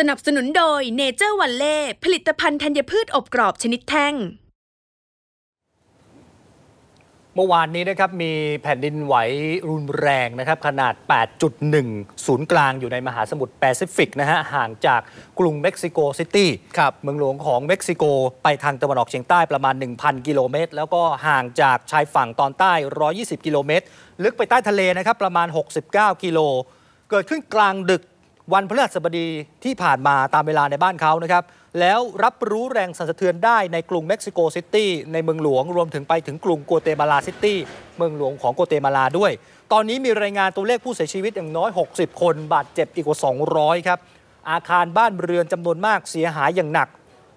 สนับสนุนโดยเนเจอร์วันเล่ผลิตภัณฑ์ธัญพืชอบกรอบชนิดแท่ง เมื่อวานนี้นะครับมีแผ่นดินไหวรุนแรงนะครับ ขนาด 8.1 ศูนย์กลางอยู่ในมหาสมุทรแปซิฟิกนะฮะ ห่างจากกรุงเม็กซิโกซิตี้ครับเมืองหลวงของเม็กซิโกไปทางตะวันออกเฉียงใต้ประมาณ 1,000 กิโลเมตร แล้วก็ห่างจากชายฝั่งตอนใต้ 120 กิโลเมตร ลึกไปใต้ทะเลนะครับประมาณ 69 กิโล เกิดขึ้นกลางดึก วันพฤหัสบดีที่ผ่านมาตามเวลาในบ้านเขานะครับ แล้วรับรู้แรงสั่นสะเทือนได้ในกรุงเม็กซิโกซิตี้ในเมืองหลวงรวมถึงไปถึงกรุงกัวเตมาลาซิตี้เมืองหลวงของกัวเตมาลาด้วย ตอนนี้มีรายงานตัวเลขผู้เสียชีวิตอย่างน้อย 60 คน บาดเจ็บอีกกว่า 200 ครับ อาคารบ้านเรือนจำนวนมากเสียหายอย่างหนัก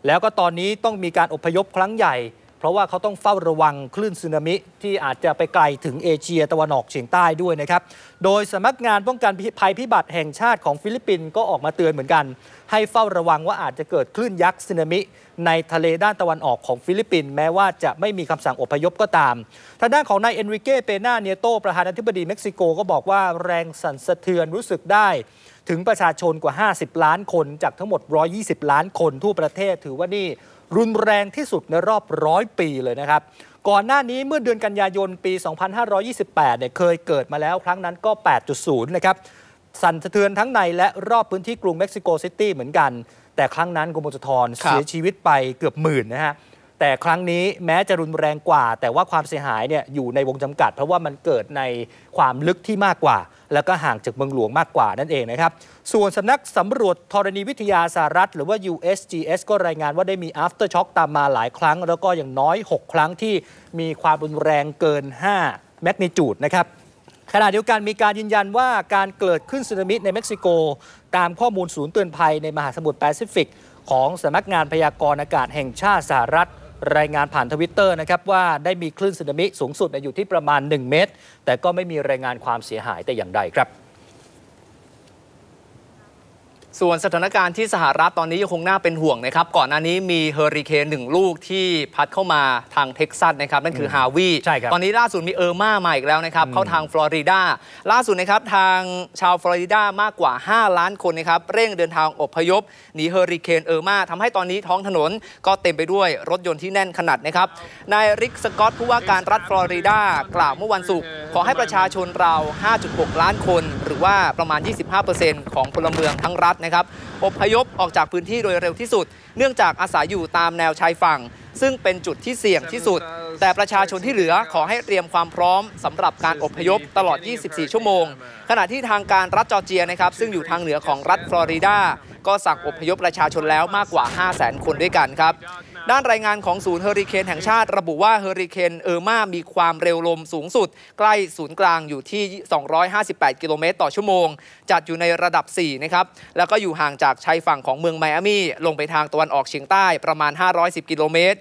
แล้วก็ตอนนี้ต้องมีการอพยพครั้งใหญ่ เพราะว่าเขาต้องเฝ้าระวังคลื่นสึนามิที่อาจจะไปไกลถึงเอเชียตะวันออกเฉียงใต้ด้วยนะครับ โดยสำนักงานป้องกันภัยพิบัติแห่งชาติของฟิลิปปินส์ก็ออกมาเตือนเหมือนกัน ให้เฝ้าระวังว่าอาจจะเกิดคลื่นยักษ์สึนามิ ในทะเลด้านตะวันออกของฟิลิปปินส์แม้ว่าจะไม่มีคำสั่งอพยพก็ตาม ทางด้านของนายเอนริเกเปนาเนียโตประธานาธิบดีเม็กซิโกก็บอกว่าแรงสั่นสะเทือนรู้สึกได้ถึงประชาชนกว่า 50 ล้านคนจากทั้งหมด 120 ล้านคนทั่วประเทศถือว่านี่ รุนแรงที่สุดในรอบร้อยปีเลยนะครับ ก่อนหน้านี้เมื่อเดือนกันยายนปี 2528 เนี่ยเคยเกิดมาแล้วครั้งนั้นก็ 8.0 นะครับ สั่นสะเทือนทั้งในและรอบพื้นที่กรุงเม็กซิโกซิตี้เหมือนกัน แต่ครั้งนั้นกรมจุทรเสียชีวิตไปเกือบหมื่นนะฮะ แต่ครั้งนี้แม้จะรุนแรงกว่า แต่ว่าความเสียหายเนี่ยอยู่ในวงจำกัด เพราะว่ามันเกิดในความลึกที่มากกว่า แล้วก็ห่างจากเมืองหลวงมากกว่านั่นเองนะครับ ส่วนสำนักสำรวจธรณีวิทยาสหรัฐ หรือว่า USGS ก็รายงานว่าได้มี after shock ตามมาหลายครั้ง แล้วก็อย่างน้อย 6 ครั้งที่มีความรุนแรงเกิน 5 แมกนิจูดนะครับขณะเดียวกันมีการยืนยันว่าการเกิดขึ้นสึนามิในเม็กซิโก ตามข้อมูลศูนย์เตือนภัยในมหาสมุทรแปซิฟิก ของสำนักงานพยากรณ์อากาศแห่งชาติสหรัฐ รายงานผ่านทวิตเตอร์นะครับว่าได้มีคลื่นสึนามิสูงสุดอยู่ที่ประมาณ 1 เมตร แต่ก็ไม่มีรายงานความเสียหายแต่อย่างใดครับ ส่วนสถานการณ์ที่สหรัฐตอนนี้ยังคงน่าเป็นห่วงนะครับ ก่อนหน้านี้มีเฮอริเคนหนึ่งลูกที่พัดเข้ามาทางเท็กซัสนะครับ นั่นคือฮาวีใช่ครับตอนนี้ล่าสุดมีเออร์มามาอีกแล้วนะครับ เข้าทางฟลอริดาล่าสุดนะครับทางชาวฟลอริดามากกว่า 5 ล้านคนนะครับ เร่งเดินทางอพยพหนีเฮอริเคนเออร์มาทำให้ตอนนี้ท้องถนนก็เต็มไปด้วยรถยนต์ที่แน่นขนาดนะครับนายริกสกอตผู้ว่าการรัฐฟลอริดากล่าวเมื่อวันศุกร์ขอให้ประชาชนเรา 5.6 ล้านคน หรือว่าประมาณ 25%ของพลเมืองทั้งรัฐนะครับอพยพออกจากพื้นที่โดยเร็วที่สุด เนื่องจากอาศัยอยู่ตามแนวชายฝั่ง ซึ่งเป็นจุดที่เสี่ยงที่สุด แต่ประชาชนที่เหลือขอให้เตรียมความพร้อมสำหรับการอพยพตลอด 24 ชั่วโมง ขณะที่ทางการรัฐจอร์เจียนะครับซึ่งอยู่ทางเหนือของรัฐฟลอริดาก็สั่งอพยพประชาชนแล้วมากกว่า 500,000 คนด้วยกันครับ ด้านรายงานของศูนย์เฮอริเคนแห่งชาติ ระบุว่าเฮอริเคนเออร์มามีความเร็วลมสูงสุด ใกล้ศูนย์กลางอยู่ที่ 258 กิโลเมตรต่อชั่วโมง จัดอยู่ในระดับ 4 นะครับ แล้วก็อยู่ห่างจากชายฝั่งของเมืองไมอามี่ลงไปทางตะวันออกเฉียงใต้ประมาณ 510 กิโลเมตร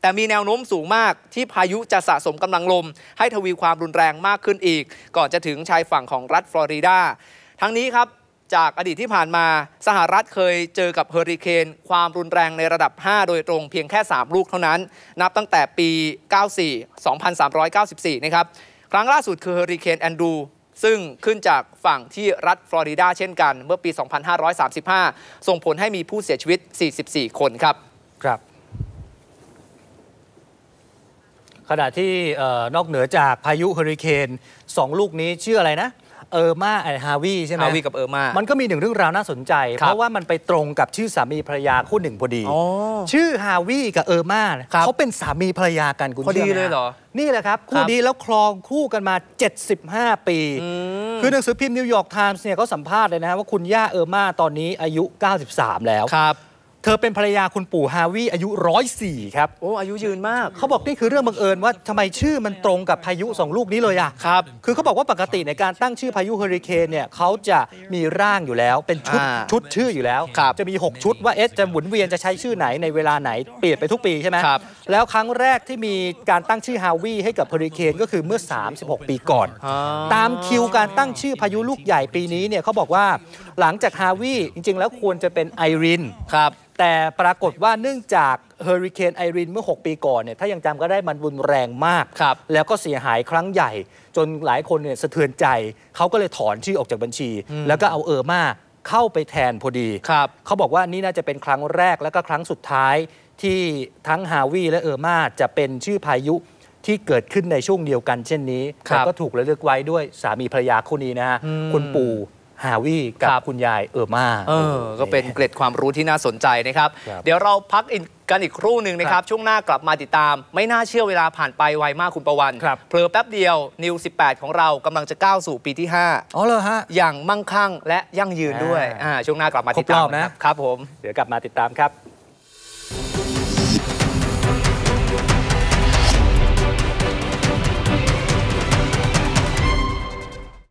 แต่มีแนวโน้มสูงมากที่พายุจะสะสมกำลังลม ให้ทวีความรุนแรงมากขึ้นอีก ก่อนจะถึงชายฝั่งของรัฐฟลอริดา ทั้งนี้ครับ จากอดีตที่ผ่านมาสหรัฐเคยเจอกับเฮอริเคนความรุนแรงในระดับ 5 โดยตรงเพียงแค่ 3 ลูกเท่านั้น นับตั้งแต่ปี 94 2394 นะครับ ครั้งล่าสุดคือเฮอริเคนแอนดูซึ่งขึ้นจากฝั่งที่รัฐฟลอริดาเช่นกัน เมื่อปี 2535 ส่งผลให้มีผู้เสียชีวิต 44 คนครับ ครับ ขณะที่นอกเหนือจากพายุเฮอริเคนสองลูกนี้ชื่ออะไรนะ เออร์มาไอฮาวีใช่ไหมฮาวีกับเออร์มามัมันก็มีหนึ่งเรื่องราวน่าสนใจครับเพราะว่ามันไปตรงกับชื่อสามีภรรยาคู่หนึ่งพอดีอ๋อชื่อฮาวีกับเออร์มาเนี่ยครับเขาเป็นสามีภรรยากันคุณพอดีชื่ไมเลยเหรอ นี่แหละครับ คู่ครับดีแล้วครองคู่กันมา 75 ปี คือหนังสือพิมพ์นิวยอร์กไทมส์เนี่ยเขาสัมภาษณ์เลยนะฮะว่าคุณย่าเออร์มาตอนนี้อายุ 93 แล้วครับ เธอเป็นภรรยาคุณปู่ฮาวีอายุ104ครับ โอ้ อายุยืนมาก เขาบอกนี่คือเรื่องบังเอิญว่าทำไมชื่อมันตรงกับพายุสองลูกนี้เลยอะครับ คือเขาบอกว่าปกติในการตั้งชื่อพายุเฮอริเคนเนี่ยเขาจะมีร่างอยู่แล้ว เป็นชุดอ่าชุดชื่ออยู่แล้วครับจะมี 6 ชุดว่าเอ๊ะจะหมุนเวียนจะใช้ชื่อไหนในเวลาไหนเปลี่ยนไปทุกปีใช่ไหมครับแล้วครั้งแรกที่มีการตั้งชื่อฮาวีให้กับเฮอริเคนก็คือเมื่อ 36 ปีก่อนอ๋อตามคิวการตั้งชื่อพายุลูกใหญ่ปีนี้เนี่ยเขาบอกว่าหลังจากฮาวีจริง ๆ แล้วควรจะเป็นไอรินครับแต่ปรากฏว่าเนื่องจากเฮอริเคนไอรินเมื่อ 6 ปีก่อนเนี่ยถ้ายังจำก็ได้มันรุนแรงมากครับแล้วก็เสียหายครั้งใหญ่ จนหลายคนเนี่ยสะเทือนใจ เขาก็เลยถอนชื่อออกจากบัญชี แล้วก็เอาเออร์มากเข้าไปแทนพอดีครับเขาบอกว่านี่น่าจะเป็นครั้งแรกและก็ครั้งสุดท้ายที่ทั้งฮาวีและเออร์มาจะเป็นชื่อพายุที่เกิดขึ้นในช่วงเดียวกันเช่นนี้ครับแต่ก็ถูกระลึกไว้ด้วยสามีภรรยาคู่นี้นะฮะอืมคุณปู่ ฮาวีกับครับ คุณยายเออร์มาเออ ก็เป็นเกร็ดความรู้ที่น่าสนใจนะครับ ครับ เดี๋ยวเราพักอีกกันอีกครู่หนึ่งนะครับ ช่วงหน้ากลับมาติดตาม ไม่น่าเชื่อเวลาผ่านไปไวมากคุณประวันครับเผลอแป๊บเดียวนิว 18 ของเรากำลังจะก้าวสู่ปีที่อ๋อเหรอฮะ5อย่างมั่งคั่งและยั่งยืนด้วยอ่าอ่าช่วงหน้ากลับมาติดตามครบรอบนะ ครับผม เดี๋ยวกลับมาติดตามครับ